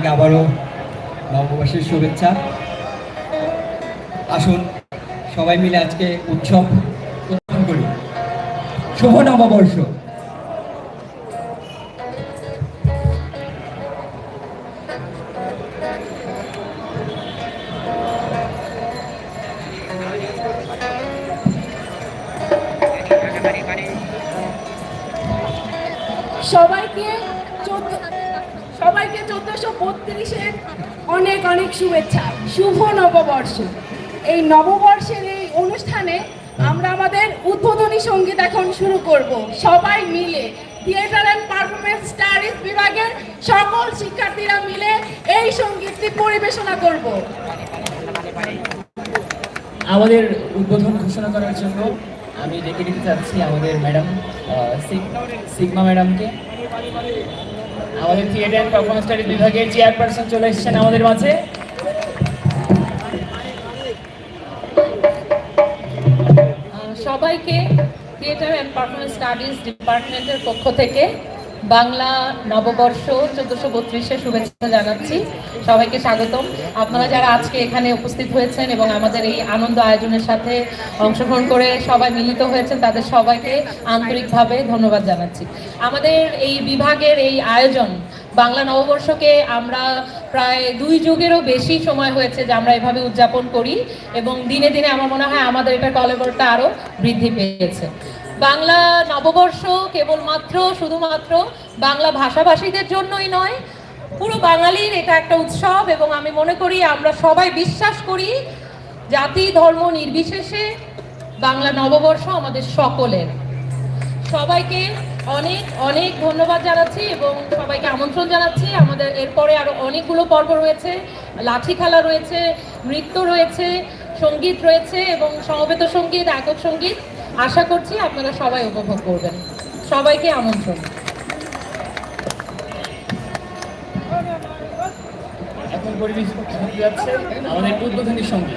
সবাইকে আবারও নববর্ষের শুভেচ্ছা। আসুন সবাই মিলে আজকে উৎসব উদযাপন করি। শুভ নববর্ষ। সবাইকে চোদ্দশো বত্রিশের অনেক অনেক শুভেচ্ছা। শুভ নববর্ষ। এই নববর্ষের এই অনুষ্ঠানে আমরা আমাদের উদ্বোধনী সংগীত এখন শুরু করব। সবাই মিলে, থিয়েটার অ্যান্ড পারফরমেন্স স্টাডিজ বিভাগের সকল শিক্ষার্থীরা মিলে এই সঙ্গীতটি পরিবেশনা করব। আমাদের উদ্বোধন ঘোষণা করার জন্য আমি ডেকে দিতে চাচ্ছি আমাদের ম্যাডাম সিগমা ম্যাডামকে। আমাদের থিয়েটার পারফরমেন্স স্টাডিজ বিভাগের চেয়ারপারসন চলে এসেছেন আমাদের মাঝে। সবাইকে থিয়েটার অ্যান্ড পারফরমেন্স স্টাডিজ ডিপার্টমেন্টের পক্ষ থেকে বাংলা নববর্ষ চোদ্দশো বত্রিশে শুভেচ্ছা জানাচ্ছি। সবাইকে স্বাগতম। আপনারা যারা আজকে এখানে উপস্থিত হয়েছেন এবং আমাদের এই আনন্দ আয়োজনের সাথে অংশগ্রহণ করে সবাই মিলিত হয়েছেন, তাদের সবাইকে আন্তরিকভাবে ধন্যবাদ জানাচ্ছি। আমাদের এই বিভাগের এই আয়োজন, বাংলা নববর্ষকে আমরা প্রায় দুই যুগেরও বেশি সময় হয়েছে যে আমরা এভাবে উদযাপন করি এবং দিনে দিনে আমার মনে হয় আমাদের এটা কলেবরটা আরও বৃদ্ধি পেয়েছে। বাংলা নববর্ষ কেবলমাত্র, শুধুমাত্র বাংলা ভাষাভাষীদের জন্যই নয়, পুরো বাঙালির এটা একটা উৎসব এবং আমি মনে করি আমরা সবাই বিশ্বাস করি জাতি, ধর্ম নির্বিশেষে বাংলা নববর্ষ আমাদের সকলের। সবাইকে অনেক অনেক ধন্যবাদ জানাচ্ছি এবং সবাইকে আমন্ত্রণ জানাচ্ছি। আমাদের এরপরে আরও অনেকগুলো পর্ব রয়েছে, লাঠি খেলা রয়েছে, নৃত্য রয়েছে, সংগীত রয়েছে এবং সমবেত সংগীত, একক সংগীত। আশা করছি আপনারা সবাই উপভোগ করবেন সবাইকে আমন্ত্রণ এখন পরিবেশ যাচ্ছে, আমাদের উদ্বোধনীর সঙ্গে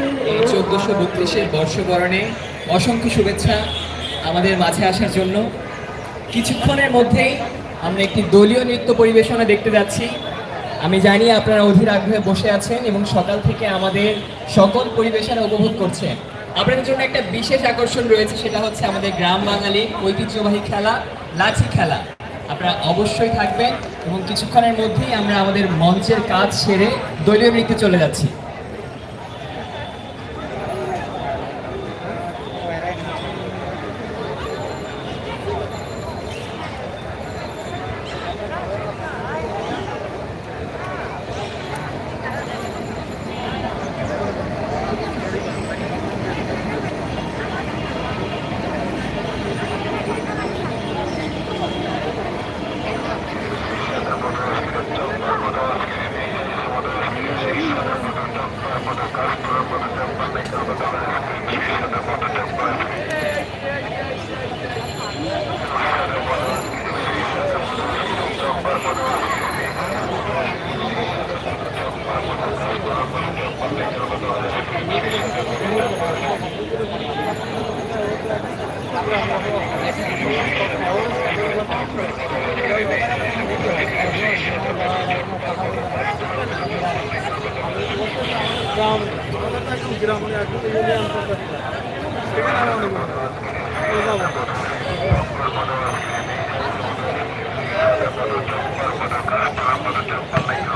চোদ্দশো বত্রিশের বর্ষবরণে অসংখ্য শুভেচ্ছা আমাদের মাঝে আসার জন্য। কিছুক্ষণের মধ্যেই আমরা একটি দলীয় নৃত্য পরিবেশনা দেখতে যাচ্ছি। আমি জানি আপনারা অধীর আগ্রহে বসে আছেন এবং সকাল থেকে আমাদের সকল পরিবেশনা উপভোগ করছেন। আপনাদের জন্য একটা বিশেষ আকর্ষণ রয়েছে, সেটা হচ্ছে আমাদের গ্রাম বাঙালি ঐতিহ্যবাহী খেলা, লাঠি খেলা। আপনারা অবশ্যই থাকবেন এবং কিছুক্ষণের মধ্যেই আমরা আমাদের মঞ্চের কাজ সেরে দলীয় নৃত্যে চলে যাচ্ছি।